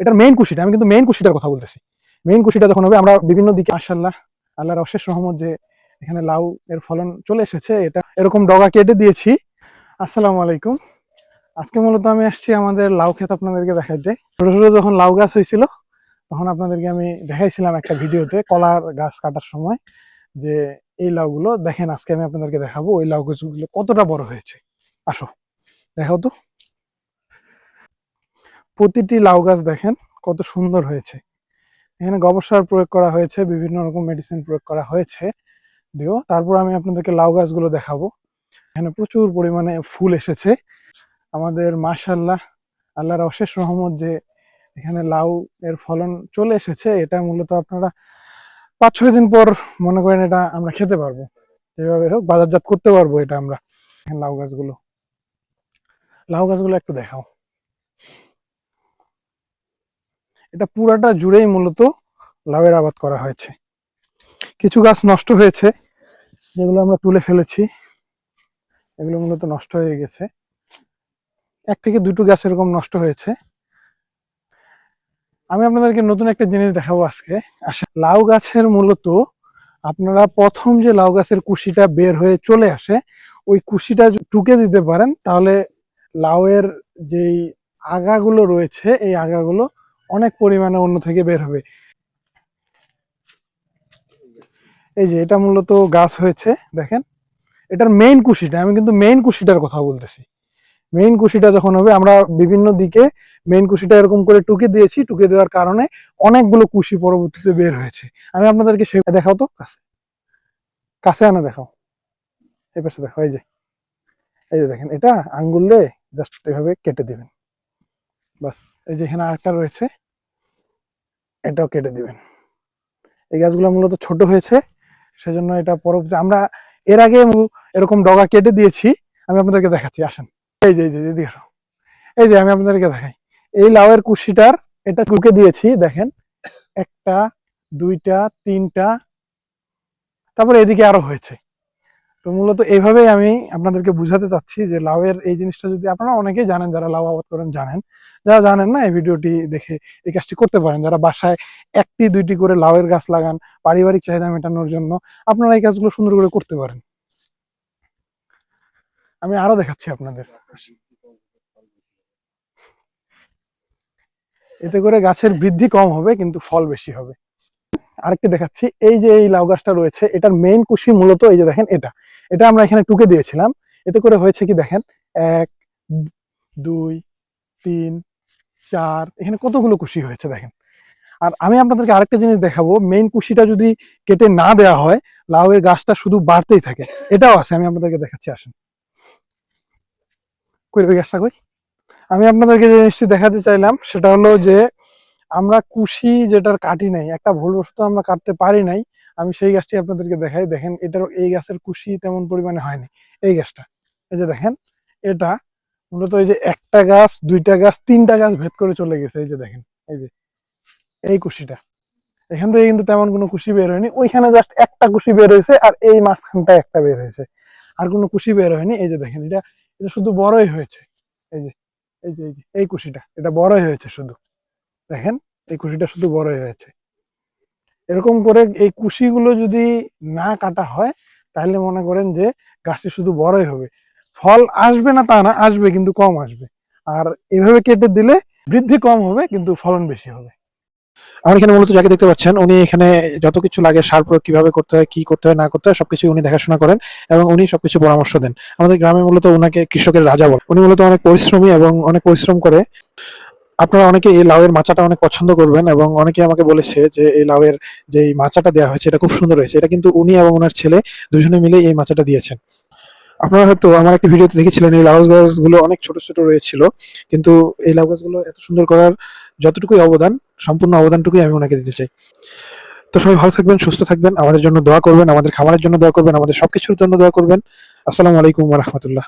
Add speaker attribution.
Speaker 1: এটার মেইন কুশিটা, আমি কিন্তু মেইন কুশিটার কথা বলতেছি। মেইন কুশিটা যখন হবে, আমরা বিভিন্ন দিকে মাশাল্লাহ আল্লাহর অশেষ রহমত যে এখানে লাউ এর ফলন চলে এসেছে, এটা এরকম ডগা কেটে দিয়েছি। আসসালামু আলাইকুম। আজকে মূলত আমি আসছি আমাদের লাউ ক্ষেত আপনাদেরকে দেখাইতে। ছোট ছোট যখন লাউ গাছ হয়েছিল, তখন আপনাদেরকে আমি দেখাইছিলাম একটা ভিডিওতে কলার গাছ কাটার সময়, যে এই লাউগুলো, দেখেন আজকে আমি আপনাদেরকে দেখাবো, ওই লাউ গাছগুলো কতটা বড় হয়েছে। আসো, দেখাও তো। প্রতিটি লাউ গাছ দেখেন কত সুন্দর হয়েছে। এখানে গোবর সার প্রয়োগ করা হয়েছে, বিভিন্ন রকম মেডিসিন প্রয়োগ করা হয়েছে। দিও, তারপর আমি আপনাদেরকে লাউ গাছগুলো দেখাবো। এখানে প্রচুর পরিমাণে ফুল এসেছে। আমাদের মাশাল্লাহ আল্লাহর অশেষ রহমত যে এখানে লাউ এর ফলন চলে এসেছে, এটা মূলত আপনারা পাঁচ ছয় দিন পর মনে করেন এটা আমরা খেতে পারব। যেভাবে হোক বাজারজাত করতে পারব এটা আমরা, লাউ গাছগুলো। লাউ গাছগুলো একটু দেখাও। এটা পুরাটা জুড়েই মূলত লাউয়ের আবাদ করা হয়েছে। কিছু গাছ নষ্ট হয়েছে, যেগুলো আমরা তুলে ফেলেছি, এগুলো মূলত নষ্ট হয়ে গেছে। এক থেকে দুটো গাছ এরকম নষ্ট হয়েছে। আমি আপনাদেরকে নতুন একটা জিনিস দেখাবো আজকে। আসে লাউ গাছের মূলত আপনারা প্রথম যে লাউ গাছের কুশিটা বের হয়ে চলে আসে, ওই কুশিটা টুকে দিতে পারেন, তাহলে লাউয়ের যেই আগাগুলো রয়েছে, এই আগাগুলো অনেক পরিমাণে অন্য থেকে বের হবে। এই যে এটা মূলত গাছ হয়েছে, দেখেন। এটার মেইন কুশিটা, আমি কিন্তু মেইন কুশিটার কথা বলতেছি। মেইন কুশিটা যখন হবে, আমরা বিভিন্ন দিকে মেইন কুশিটা এরকম করে টুকে দিয়েছি। টুকে দেওয়ার কারণে অনেকগুলো কুশি পরবর্তীতে বের হয়েছে। আমি আপনাদেরকে সে দেখাও তো কাছে। কাছে আনা দেখাও। এই পাশে দেখো এই যে। এই যে দেখেন, এটা আঙ্গুল দিয়ে জাস্ট এভাবে কেটে দিবেন। বাস, এই যে এখানে আরেকটা রয়েছে, এটাও কেটে দিবেন। এই গাছগুলো মূলত ছোট হয়েছে, সেজন্য এটা পরবর্তী আমরা এর আগে এরকম ডগা কেটে দিয়েছি, আমি আপনাদেরকে দেখাচ্ছি, আসেন। এই যে এই যে এদিকে এই যে, আমি আপনাদেরকে দেখাই। এই লাউয়ের কুশিটার, এটা টুকে দিয়েছি, দেখেন। একটা, দুইটা, তিনটা, তারপরে এদিকে আরও হয়েছে। তো মূলত এইভাবেই আমি আপনাদেরকে বুঝাতে চাচ্ছি যে লাউয়ের এই জিনিসটা যদি আপনারা অনেকেই জানেন, যারা লাউ আবাদ করেন জানেন, যারা জানেন না এই ভিডিওটি দেখে এই কাজটি করতে পারেন, যারা বাসায় একটি, দুইটি করে লাউয়ের গাছ লাগান, পারিবারিক চাহিদা মেটানোর জন্য, আপনারা এই কাজগুলো সুন্দর করে করতে পারেন। আমি আরও দেখাচ্ছি আপনাদের। এতে করে গাছের বৃদ্ধি কম হবে, কিন্তু ফল বেশি হবে। আরেকটি দেখাচ্ছি। এই যে এই লাউ গাছটা রয়েছে, এটার মেইন কুশি মূলত এই যে দেখেন এটা। এটা আমরা এখানে টুকে দিয়েছিলাম। এতে করে হয়েছে কি দেখেন? এক, দুই, তিন, চার, এখানে কতগুলো কুশি হয়েছে দেখেন। আর আমি আপনাদেরকে আরেকটা জিনিস দেখাবো। মেইন কুশিটা যদি কেটে না দেওয়া হয়, লাউয়ের গাছটা শুধু বাড়তেই থাকে। এটাও আছে, আমি আপনাদেরকে দেখাচ্ছি, আসেন। কই ওই গাছটা কই? আমি আপনাদেরকে যে জিনিসটি দেখাতে চাইলাম, সেটা হলো যে আমরা কুশি যেটার কাটি নাই, একটা ভুলবশত আমরা কাটতে পারি নাই, আমি সেই গাছটি আপনাদেরকে দেখাই, দেখেন এটার এই গাছের কুশি তেমন পরিমাণে হয়নি, এই গাছটা। এই যে দেখেন, এটা মূলত এই যে একটা গাছ, দুইটা গাছ, তিনটা গাছ ভেদ করে চলে গেছে, এই যে দেখেন, এই যে, এই কুশিটা। এখান থেকে কিন্তু তেমন কোনো কুশি বের হয়নি, ওইখানে জাস্ট একটা কুশি বের হয়েছে আর এই মাঝখানটা একটা বের হয়েছে, আর কোনো কুশি বের হয়নি, এই যে দেখেন, এটা এটা শুধু বড়ই হয়েছে, এই যে এই যে এই যে, এই কুশিটা, এটা বড়ই হয়েছে শুধু। দেখেন, এই কুশিটা শুধু বড়ই হয়েছে। এরকম করে এই কুশিগুলো যদি না কাটা হয়, তাহলে মনে করেন যে গাছটি শুধু বড়ই হবে। ফল আসবে না তা না, আসবে কিন্তু কম আসবে। আর এভাবে কেটে দিলে বৃদ্ধি কম হবে, কিন্তু ফলন বেশি হবে।
Speaker 2: আমার এখানে মূলত যাকে দেখতে পাচ্ছেন, উনি এখানে যত কিছু লাগে, সার প্রয়োগ কীভাবে করতে হয়, কি করতে হয়, না করতে হয় সবকিছু উনি দেখাশোনা করেন এবং উনি সবকিছু পরামর্শ দেন। আমাদের গ্রামে মূলত উনাকে কৃষকের রাজা বল। উনি মূলত অনেক পরিশ্রমী এবং অনেক পরিশ্রম করে। আপনারা অনেকে এই লাউয়ের মাচাটা অনেক পছন্দ করবেন এবং অনেকে আমাকে বলেছে যে এই লাউয়ের যে এই মাচাটা দেওয়া হয়েছে, এটা খুব সুন্দর হয়েছে। এটা কিন্তু উনি এবং ওনার ছেলে দুজনে মিলে এই মাচাটা দিয়েছেন। আপনারা হয়তো আমার একটি ভিডিওতে দেখেছিলেন, এই লাউ গাছগুলো অনেক ছোট ছোট রয়েছিল। কিন্তু এই লাউ গাছগুলো এত সুন্দর করার যতটুকুই অবদান, সম্পূর্ণ অবদানটুকুই আমি ওনাকে দিতে চাই। তো সবাই ভালো থাকবেন, সুস্থ থাকবেন, আমাদের জন্য দোয়া করবেন, আমাদের খামারের জন্য দোয়া করবেন, আমাদের সবকিছুর জন্য দোয়া করবেন। আসসালামু আলাইকুম রহমতুল্লাহ।